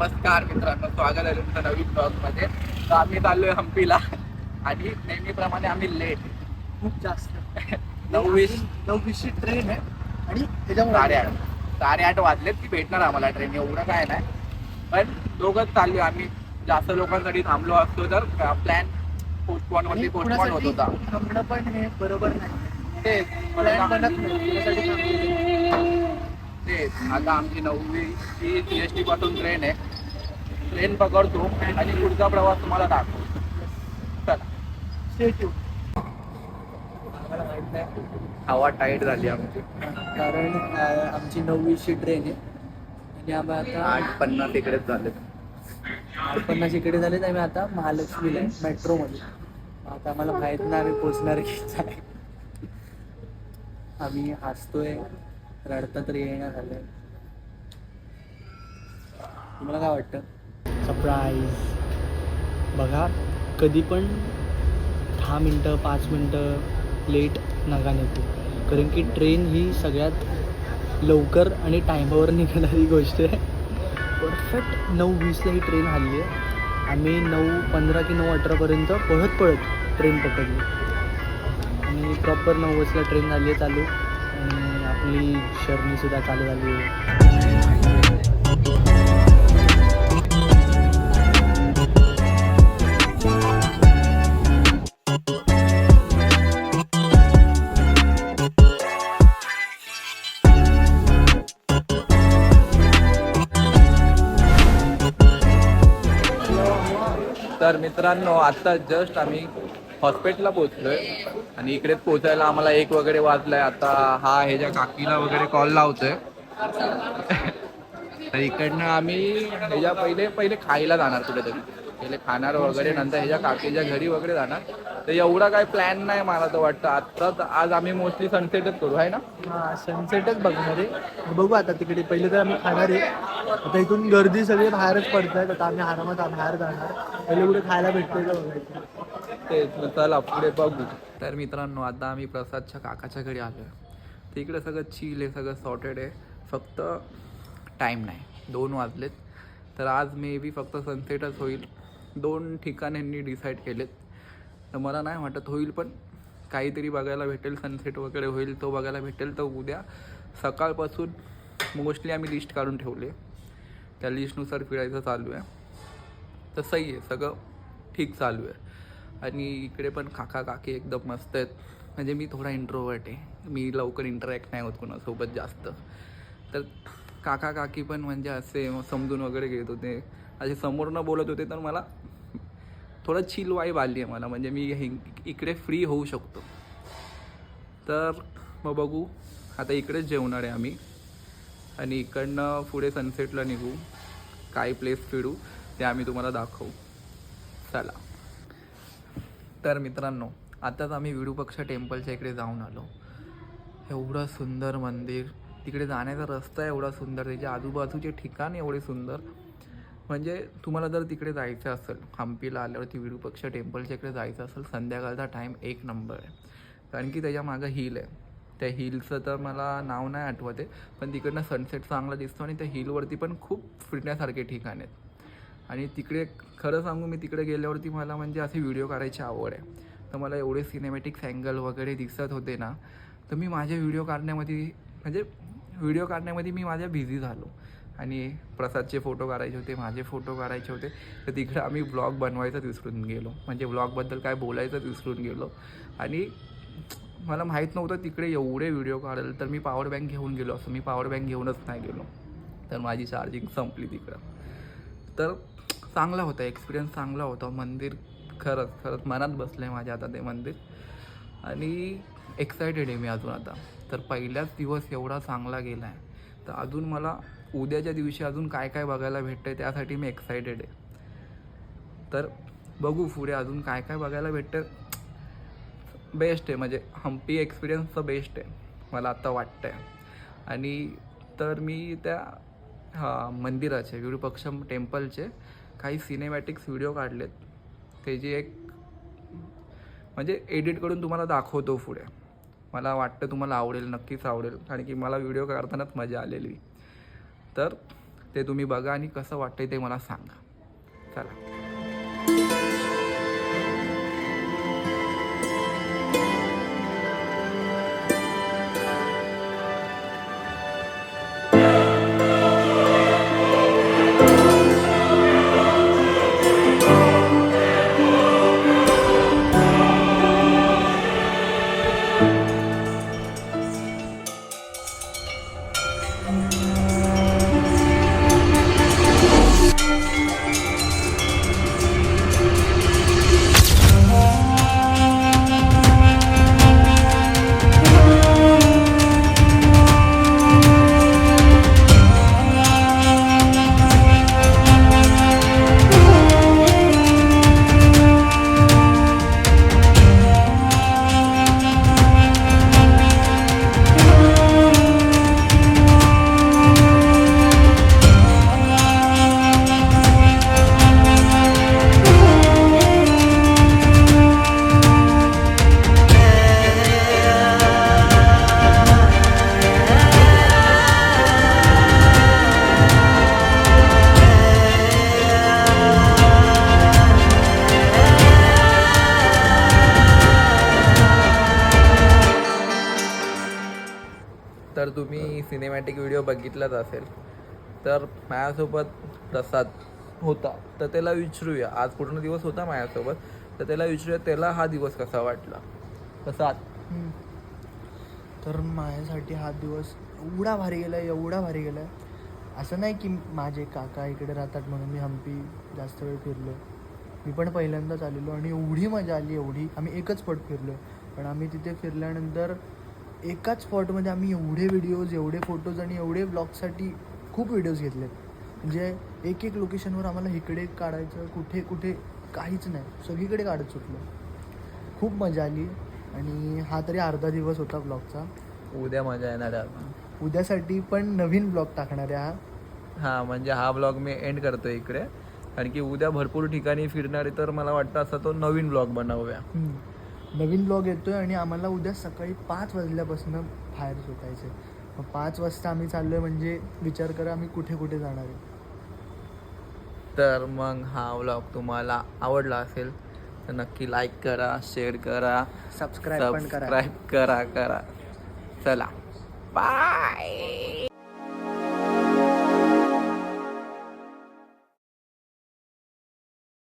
नमस्कार मित्रांनो स्वागत आहे तुमचं नवीन ब्लॉगमध्ये तर आम्ही चाललोय हम्पीला आणि नेहमीप्रमाणे आम्ही लेट खूप जास्त. नऊ वीस नऊवीसची ट्रेन आहे. आणि त्याच्यामुळे साडेआठ. वाजलेत की भेटणार आम्हाला ट्रेन एवढं काय नाही. पण दोघंच चाललोय आम्ही. जास्त लोकांसाठी थांबलो असतो तर प्लॅन पोस्टपॉन वरती पोस्टपॉन होत होता. थांबणं पण हे बरोबर नाही. तेच. प्लॅन बनत नाही. तेच आता आमची नववी ही सी एस टी पासून ट्रेन आहे. ट्रेन पकडतो आणि पुढचा प्रवास तुम्हाला दाखवतो. चला. हवा टाईट झाली आमची. कारण आमची नऊवीसची ट्रेन आहे. आणि आम्ही आता आठ पन्नास इकडेच झाले. आठ पन्नास इकडे झाले तर आम्ही आता महालक्ष्मीला मेट्रोमध्ये. आता आम्हाला माहीत नाही आम्ही पोचणार की आम्ही हसतोय. रडता तरी येणार झालं तुम्हाला काय वाटतं? सरप्राईज बघा कधी पण दहा मिनटं पाच मिनटं लेट नका निघू. कारण की ट्रेन ही सगळ्यात लवकर आणि टायमावर निघणारी गोष्ट आहे. परफेक्ट नऊ वीसला ही ट्रेन हल्ली आहे. आम्ही नऊ पंधरा की नऊ अठरापर्यंत पळत पळत ट्रेन पकडली. आणि प्रॉपर नऊ वाजता ट्रेन झाली आहे चालू. आपली शर्नीसुद्धा चालू झाली तर मित्रांनो आता जस्ट आम्ही हॉस्पिटलला पोहोचलोय. आणि इकडे पोहोचायला आम्हाला एक वगैरे वाजलाय. आता हा ह्याच्या काकीला वगैरे कॉल लावतोय. तर इकडनं आम्ही ह्याच्या पहिले पहिले खायला जाणार कुठेतरी. पहिले खाणार वगैरे नंतर ह्याच्या काकीच्या घरी वगैरे जाणार. तर एवढा काय प्लॅन नाही मला तर वाटतं. आत्ताच तर आज आम्ही मोस्टली सनसेटच करू आहे ना? हा सनसेटच बघणार आहे. बघू आता तिकडे. पहिले तर आम्ही खाणार आहे. आता इथून गर्दी सगळी बाहेरच पडत आहेत आता आम्ही आरामात बाहेर जाणार. पहिले कुठे खायला भेटतोय का बघायचं. तेच मग चला पुढे बघू. तर मित्रांनो आता आम्ही प्रसादच्या काकाच्या घरी आलो आहे तिकडे सगळं चिल आहे सगळं सॉर्टेड आहे. फक्त टाईम नाही. दोन वाजलेत. तर आज मे बी फक्त सनसेटच होईल. दोन ठिकाणांनी डिसाईड केलेत. तर मला नाही वाटत होईल पण काहीतरी बघायला भेटेल. सनसेट वगैरे होईल तो बघायला भेटेल. तर उद्या सकाळपासून मोस्टली आम्ही लिस्ट काढून ठेवले. त्या लिस्टनुसार फिरायचं चालू आहे. तर सही आहे सगळं ठीक चालू आहे. आणि इकडे पण काका काकी एकदम मस्त आहेत. म्हणजे मी थोडा इंट्रोवर्ट आहे. मी लवकर इंटरॅक्ट नाही होत कोणासोबत जास्त. तर काका काकी पण म्हणजे असे समजून वगैरे घेत होते. असे समोरनं बोलत होते तर मला थोडं चिल वाईब आली आहे मला. म्हणजे मी इकडे फ्री होऊ शकतो. तर मग बघू. आता इकडेच जेवणार आहे आम्ही. आणि इकडनं पुढे सनसेटला निघू. काय प्लेस फिरू ते आम्ही तुम्हाला दाखवू. चला. तर मित्रांनो आताच आम्ही विडूपक्ष टेम्पलच्या इकडे जाऊन आलो. एवढं सुंदर मंदिर तिकडे जाण्याचा रस्ता एवढा सुंदर त्याचे आजूबाजूचे ठिकाण एवढे सुंदर. म्हणजे तुम्हाला जर तिकडे जायचं असेल हम्पीला आल्यावरती विडूपक्ष टेम्पलच्या इकडे जायचं असेल संध्याकाळचा टाईम एक नंबर आहे. कारण की त्याच्या मागं हिल आहे. त्या हिलचं तर मला नाव नाही आठवत आहे पण तिकडनं सनसेट चांगला दिसतो आणि त्या हिलवरती पण खूप फिरण्यासारखे ठिकाण आहेत. आणि तिकडे खरं सांगू मी तिकडे गेल्यावरती मला म्हणजे असे व्हिडिओ काढायची आवड आहे. तर मला एवढे सिनेमॅटिक्स अँगल वगैरे दिसत होते ना तर मी माझे व्हिडिओ काढण्यामध्ये म्हणजे व्हिडिओ काढण्यामध्ये मी माझ्या बिझी झालो. आणि प्रसादचे फोटो काढायचे होते माझे फोटो काढायचे होते. तर तिकडे आम्ही ब्लॉग बनवायचं विसरून गेलो. म्हणजे ब्लॉगबद्दल काय बोलायचंच विसरून गेलो. आणि मला माहीत नव्हतं तिकडे एवढे व्हिडिओ काढेल तर मी पॉवर बँक घेऊन गेलो. असं मी पॉवर बँक घेऊनच नाही गेलो. तर माझी चार्जिंग संपली तिकडं. तर चांगला होता एक्सपिरियन्स चांगला होता. मंदिर खरंच खरंच मनात बसलं आहे माझ्या आता ते मंदिर. आणि एक्सायटेड आहे मी अजून आता. तर पहिलाच दिवस एवढा चांगला गेला आहे तर अजून मला उद्याच्या दिवशी अजून काय काय बघायला भेटतं आहे त्यासाठी मी एक्सायटेड आहे. तर बघू पुढे अजून काय काय बघायला भेटतं. बेस्ट आहे म्हणजे हम्पी एक्सपिरियन्सचं बेस्ट आहे मला आत्ता वाटतं आहे आणि तर मी त्या हां मंदिराचे विरूपक्षम टेम्पलचे काही सिनेमॅटिक्स व्हिडिओ काढलेत. त्याची एक म्हणजे एडिट करून तुम्हाला दाखवतो पुढे. मला वाटतं तुम्हाला आवडेल नक्कीच आवडेल. कारण की मला व्हिडिओ काढतानाच मजा आलेली. तर ते तुम्ही बघा आणि कसं वाटतंय ते मला सांगा. चला. तर तुम्ही सिनेमॅटिक व्हिडिओ बघितलाच असेल. तर माझ्यासोबत प्रसाद होता. तर त्याला विचारूया. आज पूर्ण दिवस होता माझ्यासोबत. तर त्याला विचारूया त्याला हा दिवस कसा वाटला? प्रसाद. तर माझ्यासाठी हा दिवस एवढा भारी गेला एवढा भारी गेला असं नाही की माझे काका इकडे राहतात म्हणून मी हम्पी जास्त वेळ फिरलो. मी पण पहिल्यांदाच आलेलो आणि एवढी मजा आली एवढी. आम्ही एकच पट फिरलो. पण आम्ही तिथे फिरल्यानंतर एकाच स्पॉटमध्ये आम्ही एवढे व्हिडिओज एवढे फोटोज आणि एवढे ब्लॉगसाठी खूप व्हिडिओज घेतले. म्हणजे एक एक लोकेशनवर आम्हाला इकडे काढायचं कुठे कुठे काहीच नाही. सगळीकडे काढत सुटलो. खूप मजा आली. आणि हा तरी अर्धा दिवस होता ब्लॉगचा उद्या मजा येणार आहे. उद्यासाठी पण नवीन ब्लॉग टाकणार आहे हा. हा म्हणजे हा ब्लॉग मी एंड करतो इकडे. कारण की उद्या भरपूर ठिकाणी फिरणार आहे तर मला वाटतं असा तो नवीन ब्लॉग बनवूया. नवीन ब्लॉग येतोय आणि आम्हाला उद्या सकाळी पाच वाजल्यापासून बाहेर सुटायचं मग पाच वाजता आम्ही चाललोय म्हणजे विचार करा आम्ही कुठे कुठे जाणार आहे. तर मग हा व्लॉग तुम्हाला आवडला असेल तर नक्की लाईक करा शेअर करा सबस्क्राईब पण करा. सबस्क्राईब करा करा. चला. बाय